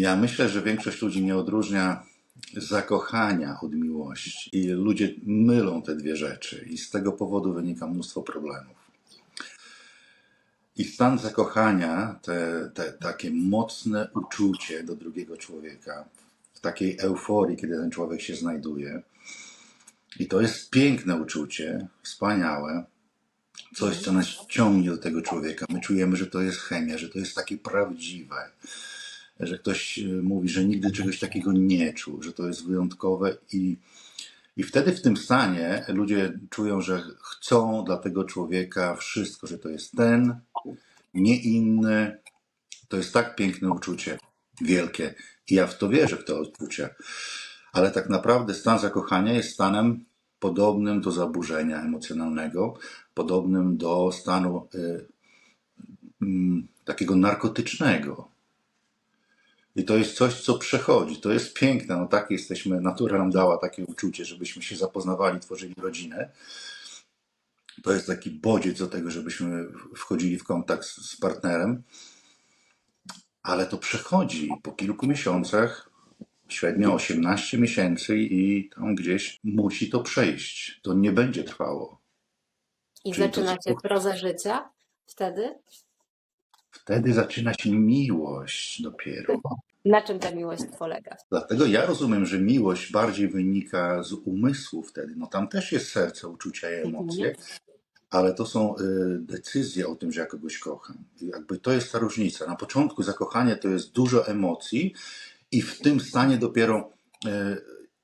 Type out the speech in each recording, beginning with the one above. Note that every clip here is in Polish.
Ja myślę, że większość ludzi nie odróżnia zakochania od miłości. I ludzie mylą te dwie rzeczy, i z tego powodu wynika mnóstwo problemów. I stan zakochania, te, te takie mocne uczucie do drugiego człowieka, w takiej euforii, kiedy ten człowiek się znajduje. I to jest piękne uczucie, wspaniałe, coś, co nas ciągnie do tego człowieka. My czujemy, że to jest chemia, że to jest takie prawdziwe, że ktoś y, mówi, że nigdy czegoś takiego nie czuł, że to jest wyjątkowe i, i wtedy w tym stanie ludzie czują, że chcą dla tego człowieka wszystko, że to jest ten, nie inny. To jest tak piękne uczucie, wielkie. I ja w to wierzę, w to uczucie. Ale tak naprawdę stan zakochania jest stanem podobnym do zaburzenia emocjonalnego, podobnym do stanu y, mm, takiego narkotycznego. I to jest coś, co przechodzi. To jest piękne. No tak jesteśmy, natura nam dała takie uczucie, żebyśmy się zapoznawali, tworzyli rodzinę. To jest taki bodziec do tego, żebyśmy wchodzili w kontakt z, z partnerem. Ale to przechodzi po kilku miesiącach, średnio 18 miesięcy i tam gdzieś musi to przejść. To nie będzie trwało. I Czyli to zaczynacie prozę życia wtedy? Wtedy zaczyna się miłość dopiero. Na czym ta miłość polega? Dlatego ja rozumiem, że miłość bardziej wynika z umysłu wtedy. No tam też jest serce, uczucia i emocje, ale to są y, decyzje o tym, że ja kogoś kocham. Jakby to jest ta różnica. Na początku zakochanie to jest dużo emocji i w tym stanie dopiero y,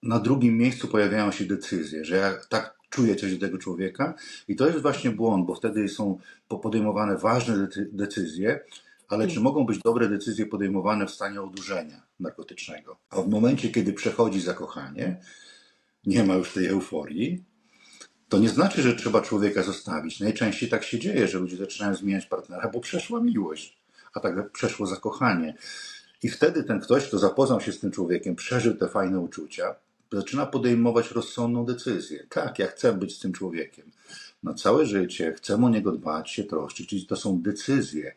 na drugim miejscu pojawiają się decyzje, że ja tak czuję coś do tego człowieka i to jest właśnie błąd, bo wtedy są po- podejmowane ważne decy- decyzje, ale czy mogą być dobre decyzje podejmowane w stanie odurzenia narkotycznego? A w momencie, kiedy przechodzi zakochanie, nie ma już tej euforii, to nie znaczy, że trzeba człowieka zostawić. Najczęściej tak się dzieje, że ludzie zaczynają zmieniać partnera, bo przeszła miłość, a tak przeszło zakochanie. I wtedy ten ktoś, kto zapoznał się z tym człowiekiem, przeżył te fajne uczucia, zaczyna podejmować rozsądną decyzję. Tak, ja chcę być z tym człowiekiem na całe życie, chcę o niego dbać, się troszczyć, czyli to są decyzje.